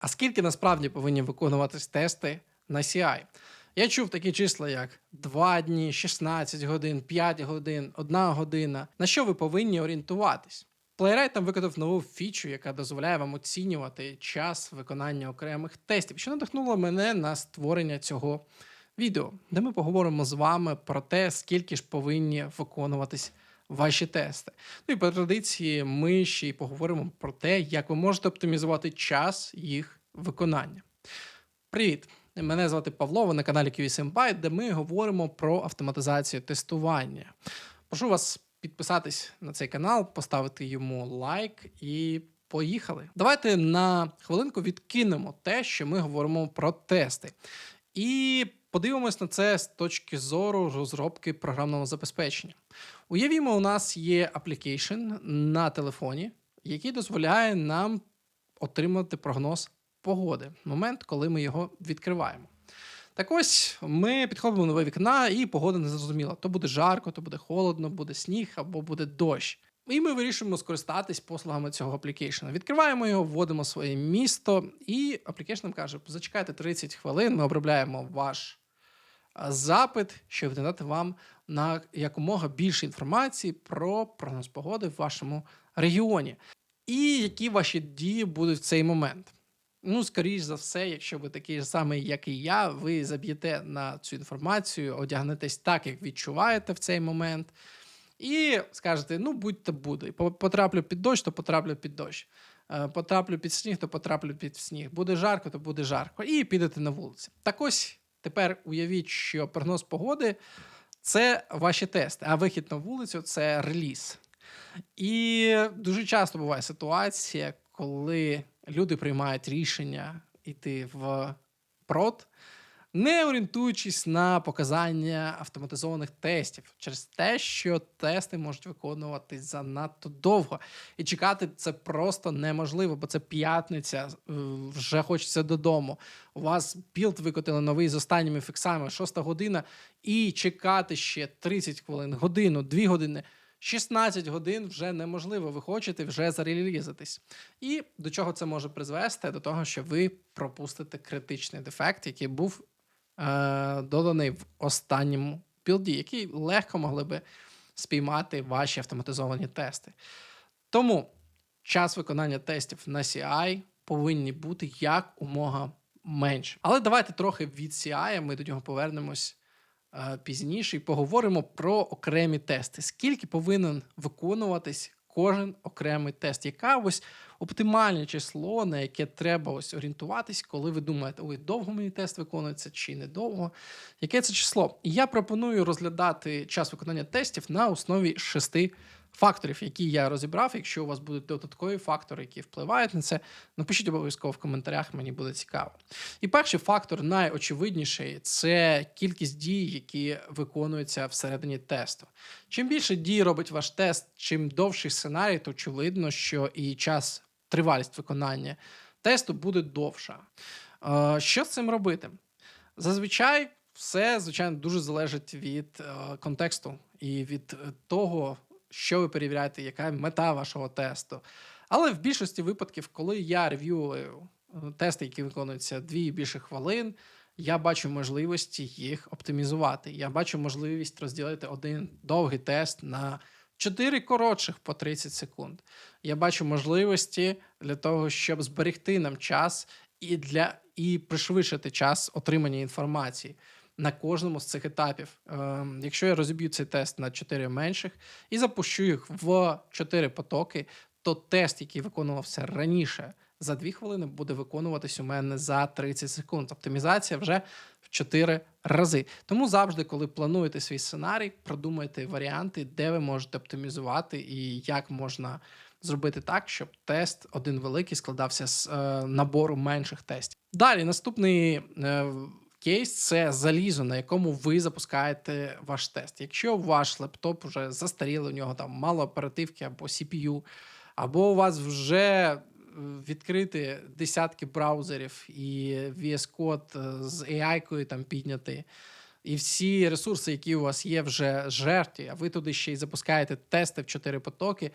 А скільки насправді повинні виконуватись тести на CI? Я чув такі числа, як 2 дні, 16 годин, 5 годин, 1 година. На що ви повинні орієнтуватись? Playwright там виконав нову фічу, яка дозволяє вам оцінювати час виконання окремих тестів, що надихнуло мене на створення цього відео, де ми поговоримо з вами про те, скільки ж повинні виконуватись ваші тести. Ну і по традиції ми ще й поговоримо про те, як ви можете оптимізувати час їх виконання. Привіт! Мене звати Павло, ви на каналі QSM де ми говоримо про автоматизацію тестування. Прошу вас підписатись на цей канал, поставити йому лайк і поїхали. Давайте на хвилинку відкинемо те, що ми говоримо про тести. І подивимось на це з точки зору розробки програмного забезпечення. Уявімо, у нас є application на телефоні, який дозволяє нам отримати прогноз погоди в момент, коли ми його відкриваємо. Так ось ми підходимо нове вікна, і погода не зрозуміла. То буде жарко, то буде холодно, буде сніг або буде дощ. І ми вирішуємо скористатись послугами цього аплікейшена. Відкриваємо його, вводимо своє місто, і аплікейшн нам каже: зачекайте 30 хвилин, ми обробляємо ваш запит, щоб надати вам на якомога більше інформації про прогноз погоди в вашому регіоні. І які ваші дії будуть в цей момент. Ну, скоріш за все, якщо ви такий самий, як і я, ви заб'єте на цю інформацію, одягнетесь так, як відчуваєте в цей момент, і скажете: ну, будь-то буде. Потраплю під дощ, то потраплю під дощ. Е, Потраплю під сніг, то потраплю під сніг. Буде жарко, то буде жарко. І підете на вулицю. Так ось тепер уявіть, що прогноз погоди це ваші тести, а вихід на вулицю це реліз. І дуже часто буває ситуація, коли люди приймають рішення йти в прод, не орієнтуючись на показання автоматизованих тестів, через те, що тести можуть виконуватись занадто довго. І чекати це просто неможливо, бо це п'ятниця, е, вже хочеться додому. У вас білд викотили новий з останніми фіксами, шоста година, і чекати ще 30 хвилин, годину, 2 години. 16 годин вже неможливо. Ви хочете вже зарелізитись. І до чого це може призвести? До того, що ви пропустите критичний дефект, який був доданий в останньому білді, який легко могли би спіймати ваші автоматизовані тести. Тому час виконання тестів на CI повинні бути як умога менше. Але давайте трохи від CI, ми до нього повернемось е, пізніше і поговоримо про окремі тести. Скільки повинен виконуватись кожен окремий тест? Яка ось оптимальне число, на яке треба ось орієнтуватись, коли ви думаєте, ой, довго мені тест виконується чи недовго? Яке це число? І я пропоную розглядати час виконання тестів на основі шести факторів, які я розібрав. Якщо у вас будуть додаткові фактори, які впливають на це, напишіть обов'язково в коментарях, мені буде цікаво. І перший фактор, найочевидніший, це кількість дій, які виконуються всередині тесту. Чим більше дій робить ваш тест, чим довший сценарій, то очевидно, що і час, тривалість виконання тесту буде довша. Е, Що з цим робити? Зазвичай все, звичайно, дуже залежить від е, контексту і від е, того, що ви перевіряєте, яка мета вашого тесту. Але в більшості випадків, коли я рев'юю е, тести, які виконуються дві і більше хвилин, я бачу можливості їх оптимізувати. Я бачу можливість розділити один довгий тест на 4 коротших по 30 секунд. Я бачу можливості для того, щоб зберегти нам час і для і пришвидшити час отримання інформації на кожному з цих етапів. Ем, якщо я розіб'ю цей тест на 4 менших і запущу їх в 4 потоки, то тест, який виконувався раніше за 2 хвилини, буде виконуватись у мене за 30 секунд. Оптимізація вже в 4 рази. Тому завжди, коли плануєте свій сценарій, продумайте варіанти, де ви можете оптимізувати і як можна зробити так, щоб тест один великий складався з е, набору менших тестів. Далі наступний. Е, Кейс це залізо, на якому ви запускаєте ваш тест. Якщо ваш лептоп вже застарілий, у нього там мало оперативки або CPU, або у вас вже е, відкриті десятки браузерів і VS Code з AI-кою там піднятий, і всі ресурси, які у вас є, вже жерті, а ви туди ще й запускаєте тести в 4 потоки,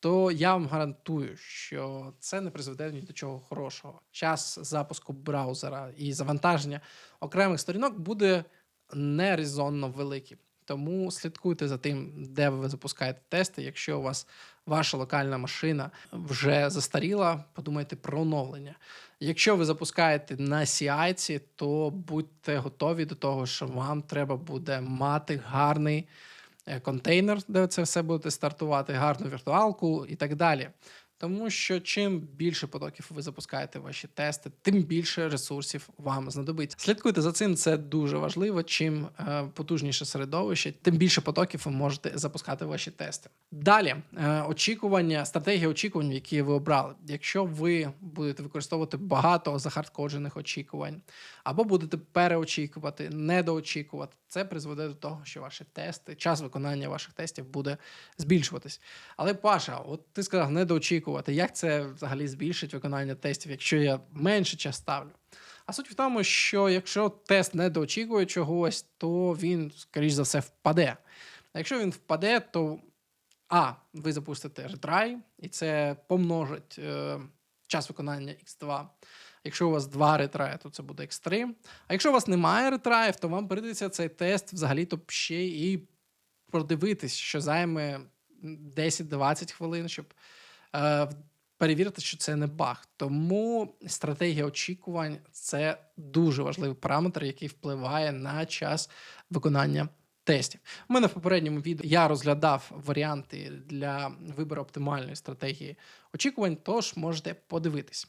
то я вам гарантую, що це не призведе ні до чого хорошого. Час запуску браузера і завантаження окремих сторінок буде нерезонно великий. Тому слідкуйте за тим, де ви запускаєте тести. Якщо у вас ваша локальна машина вже застаріла, подумайте про оновлення. Якщо ви запускаєте на CI, то будьте готові до того, що вам треба буде мати гарний контейнер, де це все будете стартувати, гарну віртуалку і так далі. Тому що чим більше потоків ви запускаєте ваші тести, тим більше ресурсів вам знадобиться. Слідкуйте за цим, це дуже важливо. Чим е, потужніше середовище, тим більше потоків ви можете запускати ваші тести. Далі е, очікування, стратегія очікувань, які ви обрали. Якщо ви будете використовувати багато захардкоджених очікувань, або будете переочікувати, недоочікувати, це призведе до того, що ваші тести, час виконання ваших тестів буде збільшуватись. Але Паша, от ти сказав недоочікувати. Як це взагалі збільшить виконання тестів, якщо я менше час ставлю? А суть в тому, що якщо тест не доочікує чогось, то він, скоріш за все, впаде. А якщо він впаде, то А, ви запустите ретрай, і це помножить е, час виконання X2. Якщо у вас два ретраї, то це буде X3. А якщо у вас немає ретраїв, то вам прийдеться цей тест взагалі-то ще і продивитись, що займе 10-20 хвилин, щоб перевірити, що це не баг. Тому стратегія очікувань це дуже важливий параметр, який впливає на час виконання тестів. У мене в попередньому відео я розглядав варіанти для вибору оптимальної стратегії очікувань, тож можете подивитись.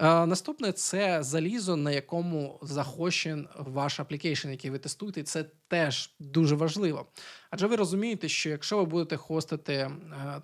Е, Наступне це залізо, на якому захощен ваш аплікейшн, який ви тестуєте. Це теж дуже важливо. Адже ви розумієте, що якщо ви будете хостити е,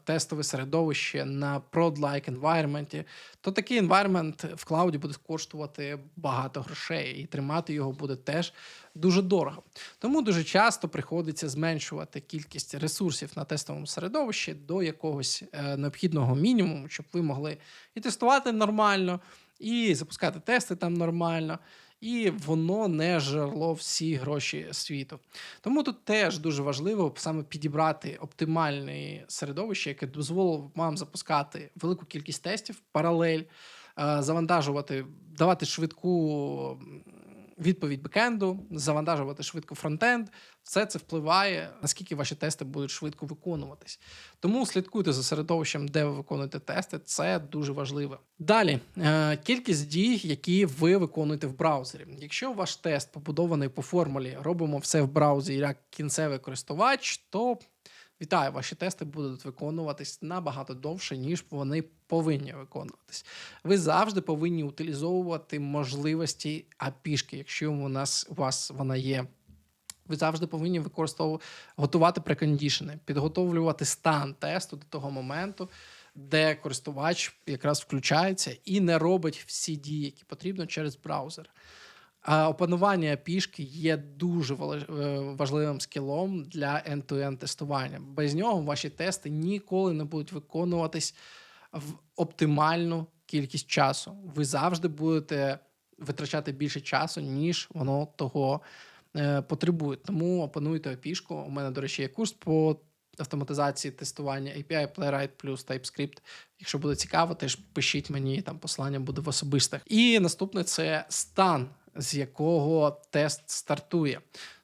тестове середовище на prod-like environment, то такий environment в клауді буде коштувати багато грошей, і тримати його буде теж дуже дорого. Тому дуже часто приходиться зменшувати кількість ресурсів на тестовому середовищі до якогось е, необхідного мінімуму, щоб ви могли і тестувати нормально, і запускати тести там нормально. І воно не жерло всі гроші світу. Тому тут теж дуже важливо саме підібрати оптимальне середовище, яке дозволило вам запускати велику кількість тестів паралель, е, завантажувати, давати швидку відповідь бекенду, завантажувати швидко фронтенд. Все це впливає, наскільки ваші тести будуть швидко виконуватись. Тому слідкуйте за середовищем, де ви виконуєте тести. Це дуже важливо. Далі е, кількість дій, які ви виконуєте в браузері. Якщо ваш тест побудований по формулі, робимо все в браузері як кінцевий користувач, то вітаю, ваші тести будуть виконуватись набагато довше, ніж вони повинні виконуватись. Ви завжди повинні утилізовувати можливості API-шки, якщо у нас у вас вона є. Ви завжди повинні використовувати готувати прекондішени, підготовлювати стан тесту до того моменту, де користувач якраз включається і не робить всі дії, які потрібно через браузер. А опанування пішки є дуже е, важливим скілом для end-to-end тестування. Без нього ваші тести ніколи не будуть виконуватись в оптимальну кількість часу. Ви завжди будете витрачати більше часу, ніж воно того е, потребує. Тому опануйте пішку. У мене, до речі, є курс по автоматизації тестування API, Playwright плюс TypeScript. Якщо буде цікаво, теж пишіть мені, там послання буде в особистих. І наступне це стан, з якого тест стартує.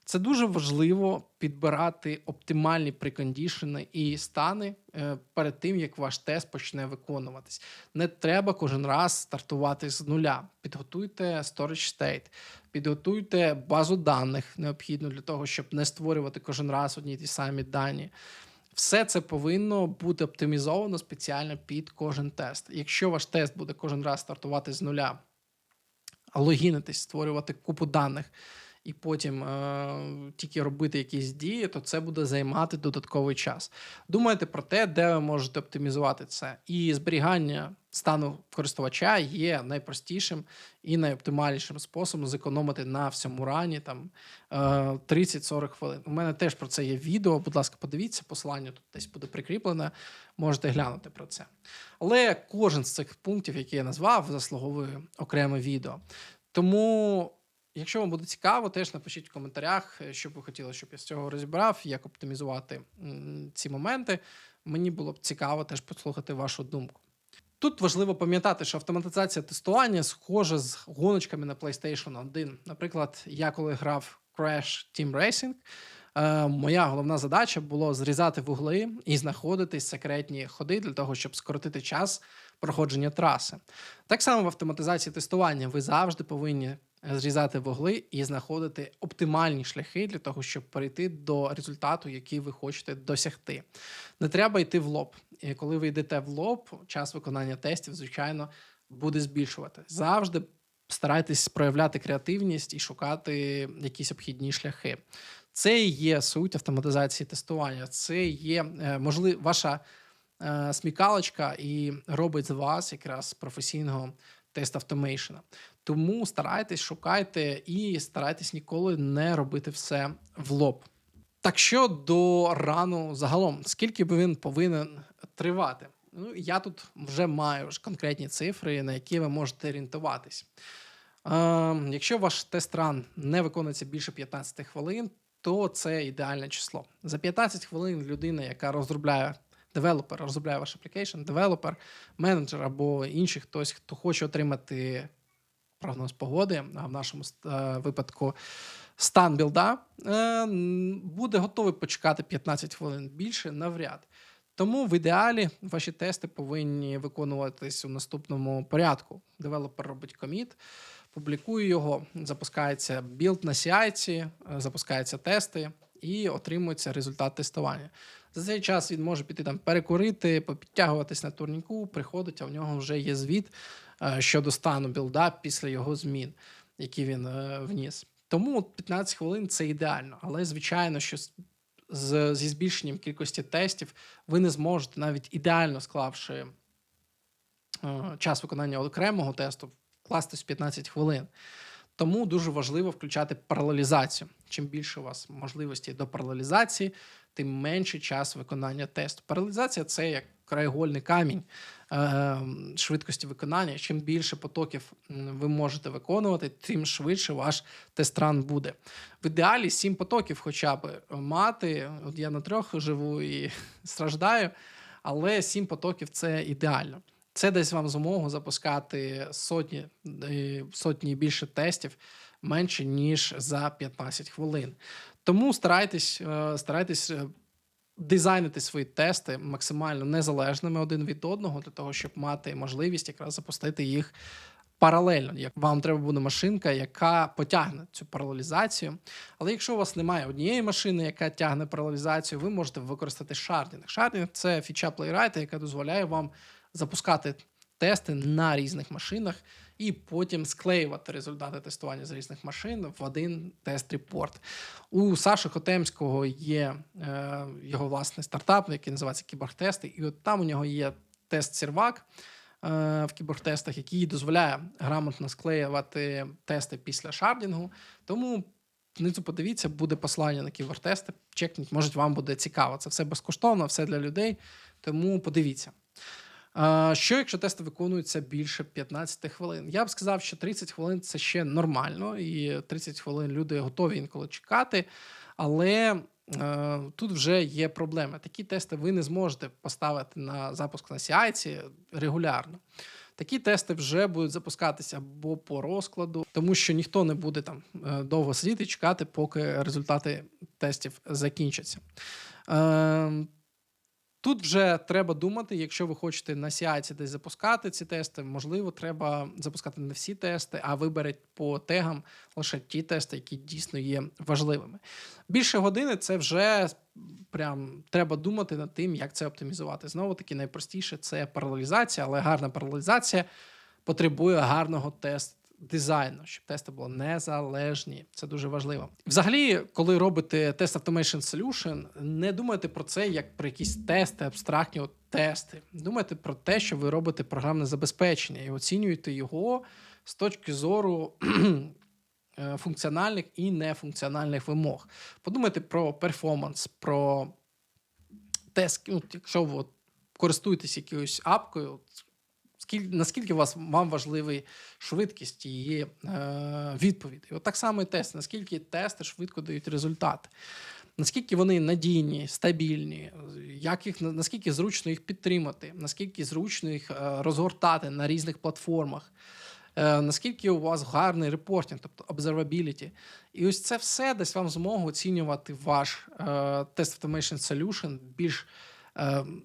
Це дуже важливо підбирати оптимальні прикондішени і стани е, перед тим, як ваш тест почне виконуватись. Не треба кожен раз стартувати з нуля. Підготуйте storage state, підготуйте базу даних необхідну для того, щоб не створювати кожен раз одні ті самі дані. Все це повинно бути оптимізовано спеціально під кожен тест. Якщо ваш тест буде кожен раз стартувати з нуля, логінитись, створювати купу даних і потім е, тільки робити якісь дії, то це буде займати додатковий час. Думайте про те, де ви можете оптимізувати це. І зберігання стану користувача є найпростішим і найоптимальнішим способом зекономити на всьому рані там е, 30-40 хвилин. У мене теж про це є відео. Будь ласка, подивіться, посилання тут десь буде прикріплене. Можете глянути про це. Але кожен з цих пунктів, які я назвав, заслуговує окреме відео. Тому, якщо вам буде цікаво, теж напишіть в коментарях, що б ви хотіли, щоб я з цього розібрав, як оптимізувати ці моменти. Мені було б цікаво теж послухати вашу думку. Тут важливо пам'ятати, що автоматизація тестування схожа з гоночками на PlayStation 1. Наприклад, я коли грав Crash Team Racing, е, моя головна задача було зрізати вугли і знаходити секретні ходи для того, щоб скоротити час проходження траси. Так само в автоматизації тестування ви завжди повинні зрізати вугли і знаходити оптимальні шляхи для того, щоб перейти до результату, який ви хочете досягти. Не треба йти в лоб. І коли ви йдете в лоб, час виконання тестів, звичайно, буде збільшувати. Завжди старайтесь проявляти креативність і шукати якісь обхідні шляхи. Це і є суть автоматизації тестування. Це є можливо ваша е, смікалочка і робить з вас якраз професійного тест автомейшена. Тому старайтесь, шукайте і старайтесь ніколи не робити все в лоб. Так що до рану загалом, скільки би він повинен тривати? Ну, я тут вже маю ж конкретні цифри, на які ви можете орієнтуватись. Е, якщо ваш тест-ран не виконується більше 15 хвилин, то це ідеальне число. За 15 хвилин людина, яка розробляє девелопер, розробляє ваш application, девелопер, менеджер або інший хтось, хто хоче отримати прогноз погоди, а в нашому е, випадку стан білда, е, буде готовий почекати 15 хвилин більше навряд. Тому в ідеалі ваші тести повинні виконуватись у наступному порядку. Девелопер робить коміт, публікує його, запускається білд на CI, е, запускаються тести і отримується результат тестування. За цей час він може піти там перекурити, попідтягуватись на турніку, приходить, а в нього вже є звіт щодо стану білда після його змін, які він е, вніс. Тому 15 хвилин це ідеально, але звичайно, що з, зі збільшенням кількості тестів ви не зможете навіть ідеально склавши е, час виконання окремого тесту, вкластись в 15 хвилин. Тому дуже важливо включати паралелізацію. Чим більше у вас можливості до паралелізації, тим менший час виконання тесту. Паралелізація це як краєгольний камінь е, швидкості виконання. Чим більше потоків ви можете виконувати, тим швидше ваш тест-ран буде. В ідеалі сім потоків, хоча б мати. От я на трьох живу і страждаю, але сім потоків це ідеально. Це дасть вам змогу запускати сотні сотні і більше тестів менше ніж за 15 хвилин. Тому старайтесь, е, старайтесь е, дизайнити свої тести максимально незалежними один від одного, для того, щоб мати можливість якраз запустити їх паралельно. Як вам треба буде машинка, яка потягне цю паралелізацію. Але якщо у вас немає однієї машини, яка тягне паралелізацію, ви можете використати шардінг. Шардінг це фіча плейрайта, яка дозволяє вам запускати тести на різних машинах і потім склеювати результати тестування з різних машин в один тест-репорт. У Саші Хотемського є е, його власний стартап, який називається Кіборгтести, і от там у нього є тест сервак е, в кіборгтестах, який дозволяє грамотно склеювати тести після шардінгу. Тому Внизу подивіться, буде посилання на кібортести. Чекніть, може, вам буде цікаво. Це все безкоштовно, все для людей. Тому подивіться. Що, якщо тести виконуються більше 15 хвилин? Я б сказав, що 30 хвилин це ще нормально, і 30 хвилин люди готові інколи чекати. Але е, тут вже є проблеми. Такі тести ви не зможете поставити на запуск на CI регулярно. Такі тести вже будуть запускатися або по розкладу, тому що ніхто не буде там е, довго сидіти і чекати, поки результати тестів закінчаться. Тут вже треба думати, якщо ви хочете на CI десь запускати ці тести, можливо, треба запускати не всі тести, а виберіть по тегам лише ті тести, які дійсно є важливими. Більше години це вже прям треба думати над тим, як це оптимізувати. Знову таки, найпростіше це паралелізація, але гарна паралелізація потребує гарного тесту дизайну, щоб тести були незалежні. Це дуже важливо. Взагалі, коли робите тест Automation Solution, не думайте про це як про якісь тести, абстрактні от тести. Думайте про те, що ви робите програмне забезпечення і оцінюєте його з точки зору. Е, функціональних і нефункціональних вимог. Подумайте про перформанс, про тест, ну, якщо ви користуєтесь якоюсь апкою, скільки, наскільки вас, вам важливий швидкість її е, відповідей. От так само і тест, наскільки тести швидко дають результати. наскільки вони надійні, стабільні, як їх наскільки зручно їх підтримати, наскільки зручно їх е, розгортати на різних платформах. е, Наскільки у вас гарний репортинг, тобто observability. І ось це все дасть вам змогу оцінювати ваш е, Test Automation Solution більш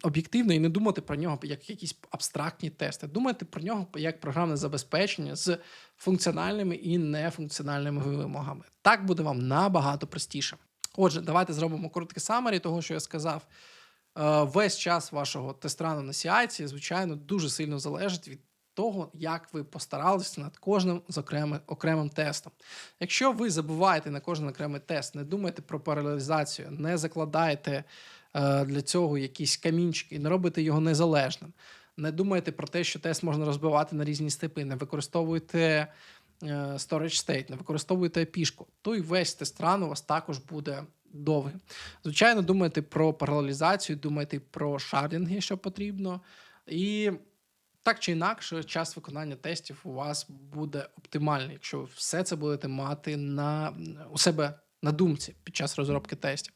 об'єктивно і не думати про нього як якісь абстрактні тести. Думати про нього як програмне забезпечення з функціональними і нефункціональними вимогами. Так буде вам набагато простіше. Отже, давайте зробимо короткий самері того, що я сказав. Е, Весь час вашого тестрану на CI, звичайно, дуже сильно залежить від того, як ви постаралися над кожним з окремим, тестом. Якщо ви забуваєте на кожен окремий тест, не думаєте про паралелізацію, не закладаєте е, для цього якісь камінчики, не робите його незалежним, не думаєте про те, що тест можна розбивати на різні степи, не використовуєте е, storage state, не використовуєте пішку, то й весь тест-ран у вас також буде довгий. Звичайно, думайте про паралелізацію, думайте про шардинги, що потрібно. І так чи інакше, час виконання тестів у вас буде оптимальний, якщо ви все це будете мати на, у себе на думці під час розробки тестів.